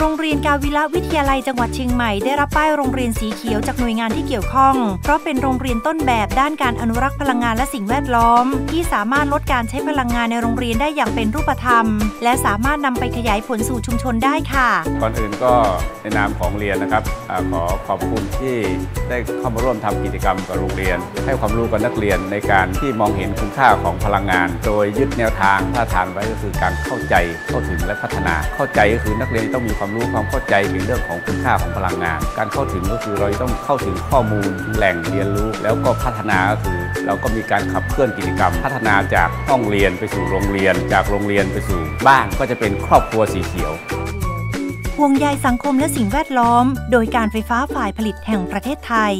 โรงเรียนกาวิละวิทยาลัยจังหวัดเชียงใหม่ได้รับป้ายโรงเรียนสีเขียวจากหน่วยงานที่เกี่ยวข้อง เพราะเป็นโรงเรียนต้นแบบด้านการอนุรักษ์พลังงานและสิ่งแวดล้อม ที่สามารถลดการใช้พลังงานในโรงเรียนได้อย่างเป็นรูปธรรม และสามารถนำไปขยายผลสู่ชุมชนได้ค่ะก่อนอื่นก็ในนามของเรียนนะครับอขอขอบคุณที่ได้เข้ามาร่วมทำกิจกรรมกับโรงเรียน ให้ความรู้กับนักเรียนในการที่มองเห็นคุณค่าของพลังงาน โดยยึดแนวทางท่าทางไว้ก็คือการเข้าใจเข้าถึงและพัฒนา เข้าใจก็คือนักเรียนต้องมีความรู้ความเข้าใจในเรื่องของคุณค่าของพลังงาน การเข้าถึงก็คือเราต้องเข้าถึงข้อมูลแหล่งเรียนรู้ แล้วก็พัฒนาก็คือ เราก็มีการขับเคลื่อนกิจกรรม พัฒนาจากห้องเรียนไปสู่โรงเรียน จากโรงเรียนไปสู่บ้านก็จะเป็นครอบครัวสีเขียวห่วงใยสังคมและสิ่งแวดล้อม โดยการไฟฟ้าฝ่ายผลิตแห่งประเทศไทย